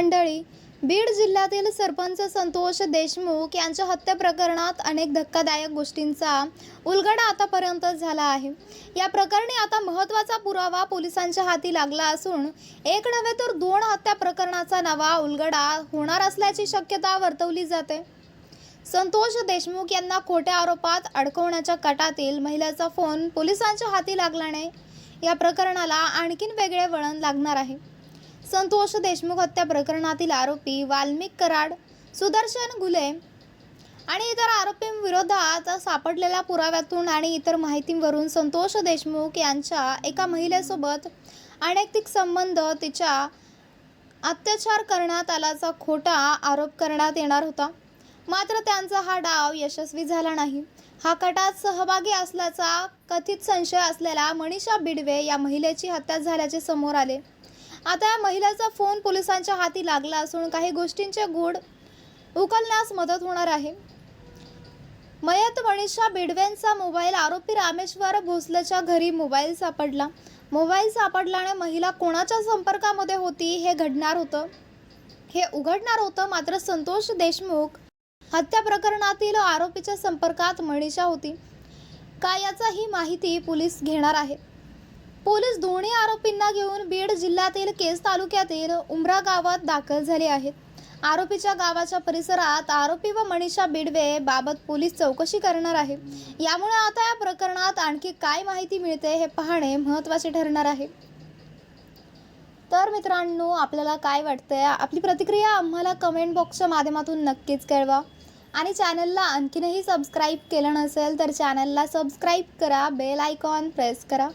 मंडळी बीड जिल्ह्यातील सरपंच संतोष देशमुख यांच्या हत्या प्रकरणात अनेक धक्कादायक गोष्टींचा उलगडा आतापर्यंत झाला आहे. या प्रकरणी आता महत्त्वाचा पुरावा पोलिसांच्या हाती लागला असून एक नव्हे तर दोन हत्या प्रकरणाचा नवा उलगडा होणार असल्याची शक्यता वर्तवली जाते. संतोष देशमुख यांना खोट्या आरोपात अडकवण्याच्या कटातील महिलेचा फोन पोलिसांच्या हाती लागल्याने या प्रकरणाला आणखीन वेगळे वळण लागणार आहे. संतोष देशमुख हत्या प्रकरणातील आरोपी वाल्मिक कराड सुदर्शन गुले आणि इतर आरोपींविरोधात सापडलेल्या पुराव्यातून आणि इतर माहितीवरून संतोष देशमुख यांच्या एका महिलेसोबत अनैतिक संबंध तिच्या अत्याचार करण्यात आल्याचा खोटा आरोप करण्यात येणार होता. मात्र त्यांचा हा डाव यशस्वी झाला नाही. हा कटात सहभागी असल्याचा कथित संशय असलेल्या मनीषा बिडवे या महिलेची हत्या झाल्याचे समोर आले. आता या महिलेचा फोन पोलिसांच्या हाती लागला असून काही गोष्टींचे गूढ उकलण्यास मदत होणार आहे. मयत मनीषा बिडवेंचा मोबाईल आरोपी रामेश्वर भोसलेच्या घरी मोबाईल सापडला. मोबाईल सापडल्याने महिला कोणाच्या संपर्कामध्ये होती हे घडणार होतं. हे उघडणार होतं मात्र संतोष देशमुख हत्या प्रकरणातील आरोपीच्या संपर्कात मनीषा होती. का याचा ही माहिती पोलीस घेणार आहे. पोलीस दोन्ही आरोपींना घेऊन बीड जिल्ह्यातील केस तालुक्यातील उमरा गावात दाखल झाले आहेत. आरोपीच्या गावाच्या परिसरात आरोपी व मनीषा बिडवे बाबत पोलीस चौकशी करणार आहे. यामुळे आता या प्रकरणात आणखी काय माहिती मिळते हे पाहणे महत्त्वाचे ठरणार आहे. तर मित्रांनो आपल्याला काय वाटतंय? आपली प्रतिक्रिया आम्हाला कमेंट बॉक्सच्या माध्यमातून नक्कीच कळवा. आणि चॅनलला आणखीनही सबस्क्राईब केलं नसेल तर चॅनलला सबस्क्राईब करा बेल आयकॉन प्रेस करा.